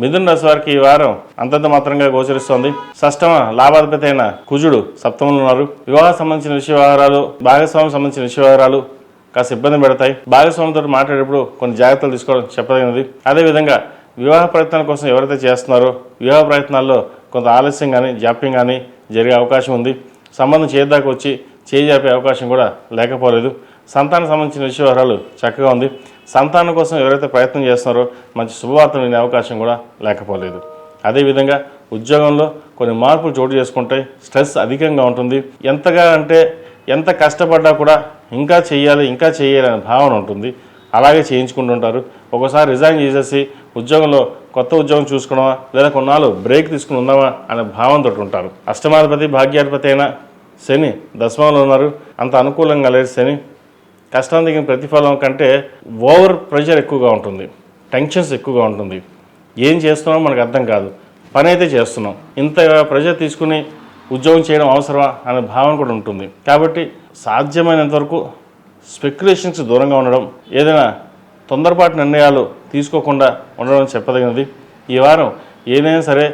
మిథున రాశి వారికి ఈ వారం అంతంత మాత్రంగా గోచరిస్తోంది. షష్టమ లాభాధిపతి అయిన కుజుడు సప్తమంలో ఉన్నారు. వివాహ సంబంధించిన విషయ వ్యవహారాలు భాగస్వామి సంబంధించిన విషయ వ్యవహారాలు కాస్త ఇబ్బంది పెడతాయి. భాగస్వామితో మాట్లాడేటప్పుడు కొన్ని జాగ్రత్తలు తీసుకోవడం చెప్పదగినది. అదేవిధంగా వివాహ ప్రయత్నాల కోసం ఎవరైతే చేస్తున్నారో వివాహ ప్రయత్నాల్లో కొంత ఆలస్యం కానీ జాప్యం కానీ జరిగే అవకాశం ఉంది. సంబంధం చేద్దాకా వచ్చి చేయి జాపే అవకాశం కూడా లేకపోలేదు. సంతానం సంబంధించిన విషయ వ్యవహారాలు చక్కగా ఉంది. సంతానం కోసం ఎవరైతే ప్రయత్నం చేస్తున్నారో మంచి శుభవార్తలు వినే అవకాశం కూడా లేకపోలేదు. అదేవిధంగా ఉద్యోగంలో కొన్ని మార్పులు చోటు చేసుకుంటే స్ట్రెస్ అధికంగా ఉంటుంది. ఎంతగా అంటే ఎంత కష్టపడ్డా కూడా ఇంకా చేయాలి ఇంకా చేయాలి అనే భావన ఉంటుంది. అలాగే చేయించుకుంటుంటారు ఒకసారి రిజైన్ చేసేసి ఉద్యోగంలో కొత్త ఉద్యోగం చూసుకున్నావా? లేదా కొన్నాళ్ళు బ్రేక్ తీసుకుని ఉందామా అనే భావంతో ఉంటారు. అష్టమాధిపతి భాగ్యాధిపతి అయిన శని దశమంలో ఉన్నారు. అంత అనుకూలంగా లేదు శని. కష్టం దిగిన ప్రతిఫలం కంటే ఓవర్ ప్రెషర్ ఎక్కువగా ఉంటుంది. టెన్షన్స్ ఎక్కువగా ఉంటుంది. ఏం చేస్తున్నామో మనకు అర్థం కాదు. పని అయితే చేస్తున్నాం. ఇంత ప్రెషర్ తీసుకుని ఉద్యోగం చేయడం అవసరమా అనే భావన కూడా ఉంటుంది. కాబట్టి సాధ్యమైనంత వరకు స్పెక్యులేషన్స్ దూరంగా ఉండడం ఏదైనా తొందరపాటు నిర్ణయాలు తీసుకోకుండా ఉండడం చెప్పదగినది. ఈ వారం ఏదైనా సరే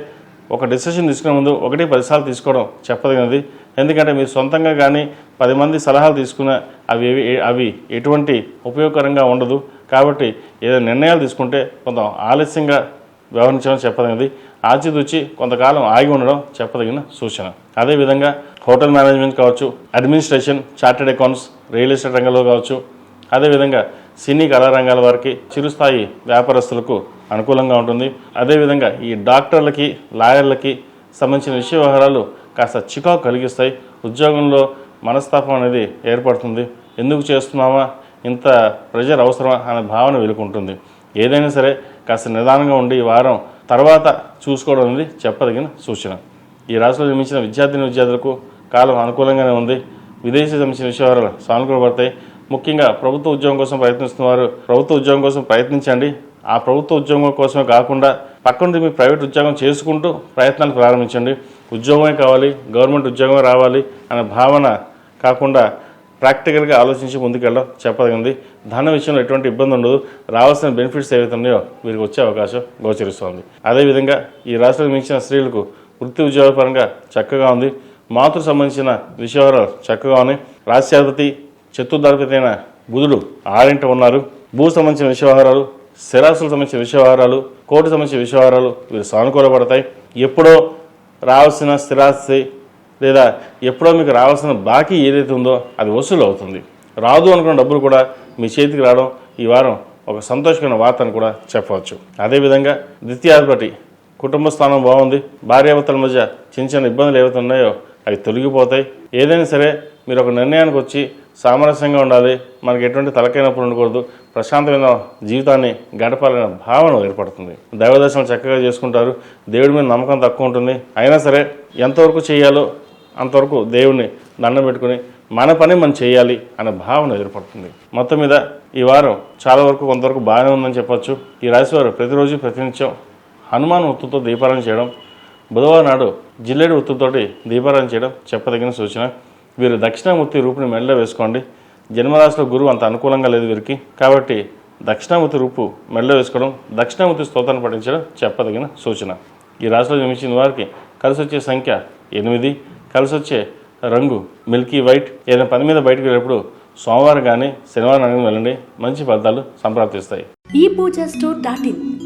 ఒక డిసిషన్ తీసుకునే ముందు ఒకటి పదిసార్లు తీసుకోవడం చెప్పదగినది. ఎందుకంటే మీరు సొంతంగా కానీ పది మంది సలహాలు తీసుకున్న అవి అవి ఎటువంటి ఉపయోగకరంగా ఉండదు. కాబట్టి ఏదైనా నిర్ణయాలు తీసుకుంటే కొంత ఆలస్యంగా వ్యవహరించడం చెప్పదగినది. ఆచితూచి కొంతకాలం ఆగి ఉండడం చెప్పదగిన సూచన. అదేవిధంగా హోటల్ మేనేజ్మెంట్ కావచ్చు administration chartered accounts real estate రంగంలో కావచ్చు అదేవిధంగా సినీ కళారంగాల వారికి చిరుస్థాయి వ్యాపారస్తులకు అనుకూలంగా ఉంటుంది. అదేవిధంగా ఈ డాక్టర్లకి లాయర్లకి సంబంధించిన విషయ వ్యవహారాలు కాస్త చికాకు కలిగిస్తాయి. ఉద్యోగంలో మనస్తాపం అనేది ఏర్పడుతుంది. ఎందుకు చేస్తున్నామా? ఇంత ప్రెజర్ అవసరమా? అనే భావన వెలుకుంటుంది. ఏదైనా సరే కాస్త నిదానంగా ఉండి ఈ వారం తర్వాత చూసుకోవడం అనేది చెప్పదగిన సూచన. ఈ రాశిలో జన్మించిన విద్యార్థిని విద్యార్థులకు కాలం అనుకూలంగానే ఉంది. విదేశీ సంబంధించిన విషయాలు సానుకూలపడతాయి ముఖ్యంగా ప్రభుత్వ ఉద్యోగం కోసం ప్రయత్నిస్తున్న వారు ప్రభుత్వ ఉద్యోగం కోసం ప్రయత్నించండి. ఆ ప్రభుత్వ ఉద్యోగం కోసమే కాకుండా పక్కనుండి మీ ప్రైవేట్ ఉద్యోగం చేసుకుంటూ ప్రయత్నాలు ప్రారంభించండి. ఉద్యోగమే కావాలి గవర్నమెంట్ ఉద్యోగమే రావాలి అనే భావన కాకుండా ప్రాక్టికల్గా ఆలోచించి ముందుకెళ్ళడం చెప్పదగింది. ధన విషయంలో ఎటువంటి ఇబ్బంది ఉండదు. రావాల్సిన బెనిఫిట్స్ ఏవైతే ఉన్నాయో వీరికి వచ్చే అవకాశం గోచరిస్తోంది. అదేవిధంగా ఈ రాష్ట్రానికి మించిన స్త్రీలకు వృత్తి ఉద్యోగపరంగా చక్కగా ఉంది. మాతృ సంబంధించిన విషయాలు చక్కగా ఉన్నాయి. రాష్ట్రాధిపతి చతుర్థాధిపతి అయిన బుధుడు ఆరింట ఉన్నారు. భూ సంబంధించిన విషయవహారాలు స్థిరాస్తులకు సంబంధించిన విషయవహారాలు కోర్టు సంబంధించిన విషయవహారాలు వీరు సానుకూలపడతాయి. ఎప్పుడో రావాల్సిన స్థిరాస్తి లేదా ఎప్పుడో మీకు రావాల్సిన బాకీ ఏదైతే ఉందో అది వసూలు అవుతుంది. రాదు అనుకున్న డబ్బులు కూడా మీ చేతికి రావడం ఈ వారం ఒక సంతోషకరమైన వార్త అని కూడా చెప్పవచ్చు. అదేవిధంగా ద్వితీయాధిపతి కుటుంబ స్థానం బాగుంది. భార్యాభర్తల మధ్య చిన్న చిన్న ఇబ్బందులు ఏవైతే ఉన్నాయో అవి తొలగిపోతాయి. ఏదైనా సరే మీరు ఒక నిర్ణయానికి వచ్చి సామరస్యంగా ఉండాలి. మనకి ఎటువంటి తలకైనప్పుడు ఉండకూడదు. ప్రశాంతమైన జీవితాన్ని గడపాలనే భావన ఏర్పడుతుంది. దైవదర్శనం చక్కగా చేసుకుంటారు. దేవుడి మీద నమ్మకం తక్కువ ఉంటుంది. అయినా సరే ఎంతవరకు చేయాలో అంతవరకు దేవుణ్ణి దండం పెట్టుకుని మన పని మనం చేయాలి అనే భావన ఏర్పడుతుంది. మొత్తం మీద ఈ వారం చాలా వరకు కొంతవరకు బాగానే ఉందని చెప్పొచ్చు. ఈ రాశివారు ప్రతిరోజు ప్రతినిత్యం హనుమాన్ ఒత్తుతో దీపారాయణ చేయడం బుధవారం నాడు జిల్లేడు ఒత్తుతోటి దీపారాయణ చేయడం చెప్పదగిన సూచన. వీరు దక్షిణామూర్తి రూపుని మెడలో వేసుకోండి. జన్మరాశిలో గురువు అంత అనుకూలంగా లేదు వీరికి. కాబట్టి దక్షిణామూర్తి రూపు మెడలో వేసుకోవడం దక్షిణామూర్తి స్తోత్రాన్ని పఠించడం చెప్పదగిన సూచన. ఈ రాశిలో జన్మించిన వారికి కలిసి వచ్చే సంఖ్య ఎనిమిది. కలిసి వచ్చే రంగు మిల్కీ వైట్. ఏదైనా పని మీద బయటకు వెళ్ళినప్పుడు సోమవారం కానీ శనివారం కానీ వెళ్ళండి. మంచి ఫలితాలు సంప్రాప్తిస్తాయి. ఈ పూజ స్టోర్ డాట్ ఇన్.